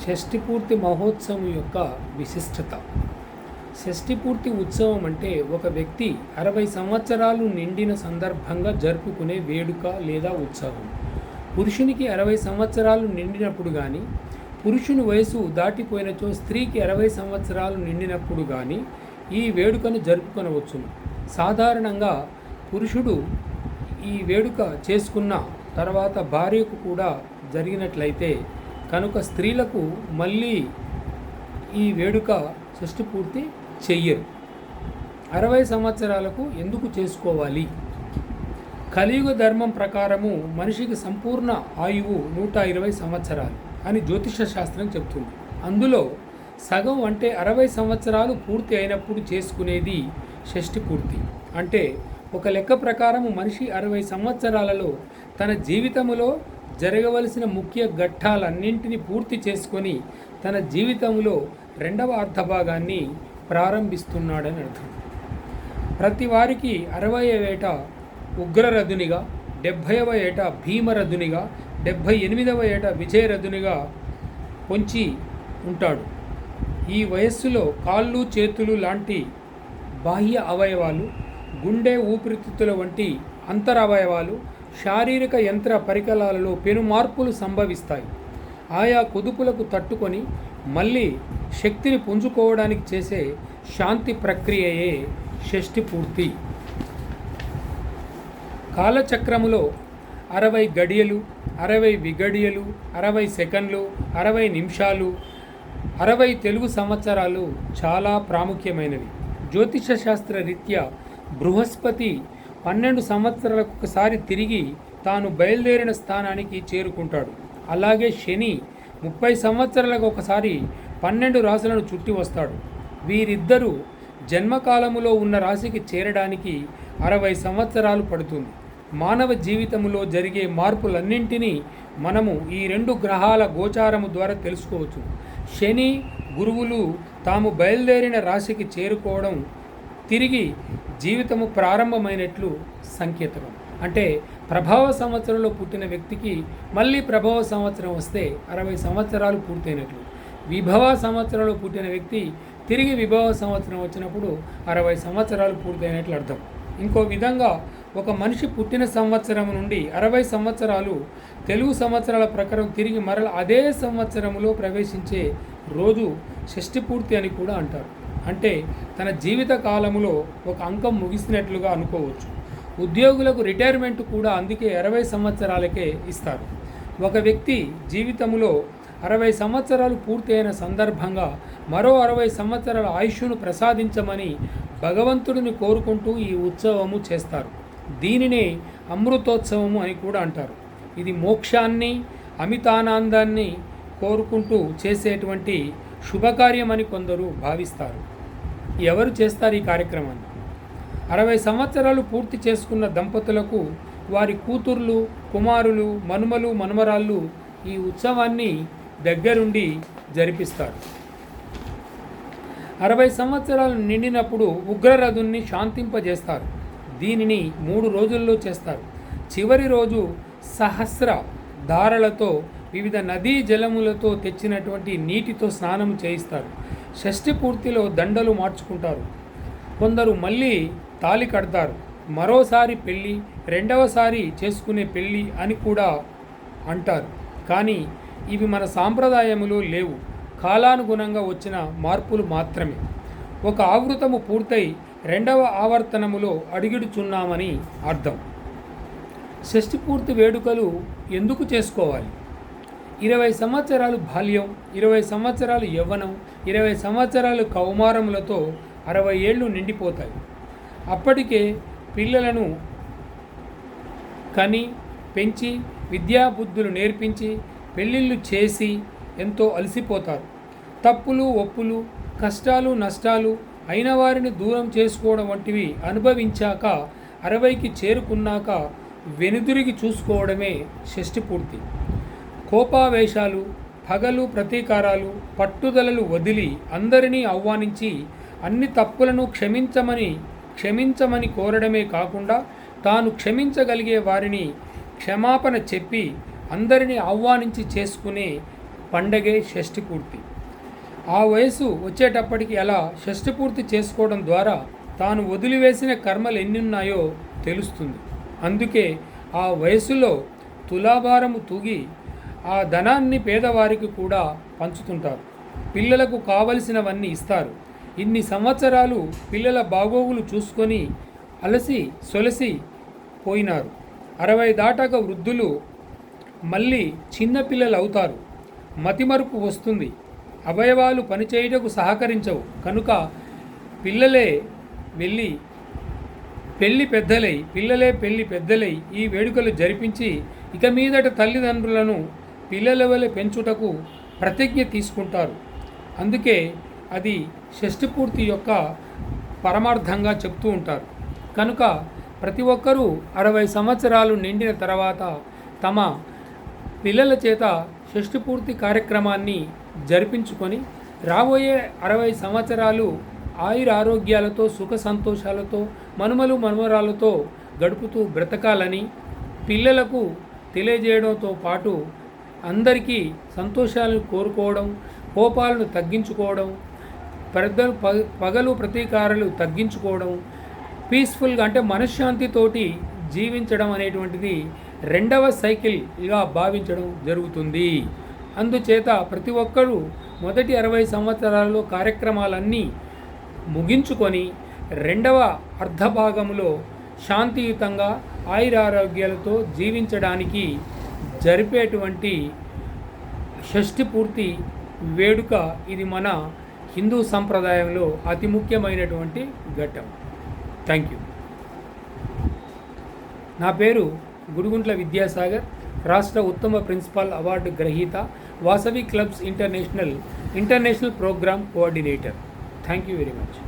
షష్ఠిపూర్తి మహోత్సవం యొక్క విశిష్టత. షష్ఠిపూర్తి ఉత్సవం అంటే ఒక వ్యక్తి అరవై సంవత్సరాలు నిండిన సందర్భంగా జరుపుకునే వేడుక లేదా ఉత్సవం. పురుషునికి అరవై సంవత్సరాలు నిండినప్పుడు కానీ పురుషుని వయసు దాటిపోయినచో స్త్రీకి అరవై సంవత్సరాలు నిండినప్పుడు కానీ ఈ వేడుకను జరుపుకొనవచ్చును. సాధారణంగా పురుషుడు ఈ వేడుక చేసుకున్న తర్వాత భార్యకు కూడా జరిగినట్లయితే కనుక స్త్రీలకు మళ్ళీ ఈ వేడుక షష్టి పూర్తి చెయ్యరు. అరవై సంవత్సరాలకు ఎందుకు చేసుకోవాలి? కలియుగ ధర్మం ప్రకారము మనిషికి సంపూర్ణ ఆయువు నూట ఇరవై సంవత్సరాలు అని జ్యోతిష శాస్త్రం చెప్తుంది అందులో సగం అంటే అరవై సంవత్సరాలు పూర్తి అయినప్పుడు చేసుకునేది షష్టి పూర్తి. అంటే ఒక లెక్క ప్రకారము మనిషి అరవై సంవత్సరాలలో తన జీవితములో జరగవలసిన ముఖ్య ఘట్టాలన్నింటినీ పూర్తి చేసుకొని తన జీవితంలో రెండవ అర్ధభాగాన్ని ప్రారంభిస్తున్నాడని అర్థం. ప్రతి వారికి అరవై ఏట ఉగ్రరథునిగా డెబ్భైవ ఏట భీమరథునిగా డెబ్భై ఎనిమిదవ ఏట విజయరథునిగా పొంచి ఉంటాడు. ఈ వయస్సులో కాళ్ళు చేతులు లాంటి బాహ్య అవయవాలు గుండె ఊపిరితిత్తుల వంటి అంతరవయవాలు శారీరక యంత్ర పరికరాలలో పెను మార్పులు సంభవిస్తాయి. ఆయా కుదుపులకు తట్టుకొని మళ్ళీ శక్తిని పుంజుకోవడానికి చేసే శాంతి ప్రక్రియయే షష్ఠి పూర్తి. కాలచక్రములో అరవై గడియలు అరవై విగడియలు అరవై సెకండ్లు అరవై నిమిషాలు అరవై తెలుగు సంవత్సరాలు చాలా ప్రాముఖ్యమైనవి. జ్యోతిష శాస్త్ర రీత్యా బృహస్పతి పన్నెండు సంవత్సరాలకు ఒకసారి తిరిగి తాను బయలుదేరిన స్థానానికి చేరుకుంటాడు. అలాగే శని ముప్పై సంవత్సరాలకు ఒకసారి పన్నెండు రాశులను చుట్టి వస్తాడు. వీరిద్దరూ జన్మకాలములో ఉన్న రాశికి చేరడానికి అరవై సంవత్సరాలు పడుతుంది. మానవ జీవితంలో జరిగే మార్పులన్నింటినీ మనము ఈ రెండు గ్రహాల గోచారము ద్వారా తెలుసుకోవచ్చు. శని గురువులు తాము బయలుదేరిన రాశికి చేరుకోవడం తిరిగి జీవితము ప్రారంభమైనట్లు సంకేతం అంటే ప్రభావ సంవత్సరంలో పుట్టిన వ్యక్తికి మళ్ళీ ప్రభావ సంవత్సరం వస్తే అరవై సంవత్సరాలు పూర్తయినట్లు. విభవ సంవత్సరంలో పుట్టిన వ్యక్తి తిరిగి విభవ సంవత్సరం వచ్చినప్పుడు అరవై సంవత్సరాలు పూర్తయినట్లు అర్థం. ఇంకో విధంగా ఒక మనిషి పుట్టిన సంవత్సరం నుండి అరవై సంవత్సరాలు తెలుగు సంవత్సరాల ప్రకారం తిరిగి మరల అదే సంవత్సరంలో ప్రవేశించే రోజు షష్ఠి పూర్తి అని కూడా అంటారు. అంటే తన జీవిత కాలములో ఒక అంకం ముగిసినట్లుగా అనుకోవచ్చు. ఉద్యోగులకు రిటైర్మెంట్ కూడా అందుకే అరవై సంవత్సరాలకే ఇస్తారు. ఒక వ్యక్తి జీవితంలో అరవై సంవత్సరాలు పూర్తయిన సందర్భంగా మరో అరవై సంవత్సరాల ఆయుష్ను ప్రసాదించమని భగవంతుడిని కోరుకుంటూ ఈ ఉత్సవము చేస్తారు. దీనినే అమృతోత్సవము అని కూడా అంటారు. ఇది మోక్షాన్ని అమితానందాన్ని కోరుకుంటూ చేసేటువంటి శుభకార్యం అని కొందరు భావిస్తారు. ఎవరు చేస్తారు ఈ కార్యక్రమాన్ని? అరవై సంవత్సరాలు పూర్తి చేసుకున్న దంపతులకు వారి కూతుర్లు కుమారులు మనుమలు మనుమరాళ్ళు ఈ ఉత్సవాన్ని దగ్గరుండి జరిపిస్తారు. అరవై సంవత్సరాలు నిండినప్పుడు ఉగ్రరథుణ్ణి శాంతింపజేస్తారు. దీనిని మూడు రోజుల్లో చేస్తారు. చివరి రోజు సహస్ర ధారలతో వివిధ నదీ జలములతో తెచ్చినటువంటి నీటితో స్నానం చేయిస్తారు. షష్ఠి పూర్తిలో దండలు మార్చుకుంటారు. కొందరు మళ్ళీ తాలి కడతారు. మరోసారి పెళ్ళి రెండవసారి చేసుకునే పెళ్ళి అని కూడా అంటారు. కానీ ఇవి మన సాంప్రదాయములో లేవు. కాలానుగుణంగా వచ్చిన మార్పులు మాత్రమే. ఒక ఆవృతము పూర్తయి రెండవ ఆవర్తనములో అడిగిడుచున్నామని అర్థం. షష్ఠి పూర్తి వేడుకలు ఎందుకు చేసుకోవాలి? ఇరవై సంవత్సరాలు బాల్యం ఇరవై సంవత్సరాలు యవ్వనం ఇరవై సంవత్సరాలు కౌమారములతో అరవై ఏళ్ళు నిండిపోతాయి. అప్పటికే పిల్లలను కని పెంచి విద్యాబుద్ధులు నేర్పించి పెళ్ళిళ్ళు చేసి ఎంతో అలసిపోతారు. తప్పులు ఒప్పులు కష్టాలు నష్టాలు అయిన వారిని దూరం చేసుకోవడం వంటివి అనుభవించాక అరవైకి చేరుకున్నాక వెనుదిరిగి చూసుకోవడమే షష్టి పూర్తి. కోపావేశాలు పగలు ప్రతీకారాలు పట్టుదలలు వదిలి అందరినీ ఆహ్వానించి అన్ని తప్పులను క్షమించమని క్షమించమని కోరడమే కాకుండా తాను క్షమించగలిగే వారిని క్షమాపణ చెప్పి అందరినీ ఆహ్వానించి చేసుకునే పండగే షష్ఠి పూర్తి ఆ వయసు వచ్చేటప్పటికి అలా షష్ఠి పూర్తి చేసుకోవడం ద్వారా తాను వదిలివేసిన కర్మలు ఎన్నున్నాయో తెలుస్తుంది. అందుకే ఆ వయసులో తులాభారము తూగి ఆ ధనాన్ని పేదవారికి కూడా పంచుతుంటారు. పిల్లలకు కావలసినవన్నీ ఇస్తారు. ఇన్ని సంవత్సరాలు పిల్లల బాగోగులు చూసుకొని అలసి సొలసి పోయినారు. అరవై దాటాక వృద్ధులు మళ్ళీ చిన్నపిల్లలు అవుతారు. మతిమరుపు వస్తుంది. అవయవాలు పనిచేయుటకు సహకరించవు. కనుక పిల్లలే వెళ్ళి పెళ్ళి పెద్దలై పిల్లలే పెళ్ళి పెద్దలై ఈ వేడుకలు జరిపించి ఇక మీదట తల్లిదండ్రులను పిల్లల వలె పెంచుటకు ప్రతిజ్ఞ తీసుకుంటారు. అందుకే అది షష్ఠి పూర్తి యొక్క పరమార్థంగా చెప్తూ ఉంటారు. కనుక ప్రతి ఒక్కరూ అరవై సంవత్సరాలు నిండిన తర్వాత తమ పిల్లల చేత షష్ఠి పూర్తి కార్యక్రమాన్ని జరిపించుకొని రాబోయే అరవై సంవత్సరాలు ఆయుర ఆరోగ్యాలతో సుఖ సంతోషాలతో మనుమలు మనుమరాలతో గడుపుతూ బ్రతకాలని పిల్లలకు తెలియజేయడంతో పాటు అందరికీ సంతోషాలను కోరుకోవడం కోపాలను తగ్గించుకోవడం పెద్దలు పగ పగలు ప్రతీకారాలు తగ్గించుకోవడం పీస్ఫుల్గా అంటే మనశ్శాంతితోటి జీవించడం అనేటువంటిది రెండవ సైకిల్గా భావించడం జరుగుతుంది. అందుచేత ప్రతి ఒక్కరూ మొదటి అరవై సంవత్సరాల్లో కార్యక్రమాలన్నీ ముగించుకొని రెండవ అర్ధభాగంలో శాంతియుతంగా ఆయురారోగ్యాలతో జీవించడానికి జరిపేటువంటి షష్ఠి పూర్తి వేడుక ఇది మన హిందూ సంప్రదాయంలో అతి ముఖ్యమైనటువంటి ఘట్టం. Thank you. నా పేరు గుడిగుంట్ల విద్యాసాగర్ రాష్ట్ర ఉత్తమ ప్రిన్సిపాల్ అవార్డు గ్రహీత Vasavi clubs international international program coordinator. Thank you very much.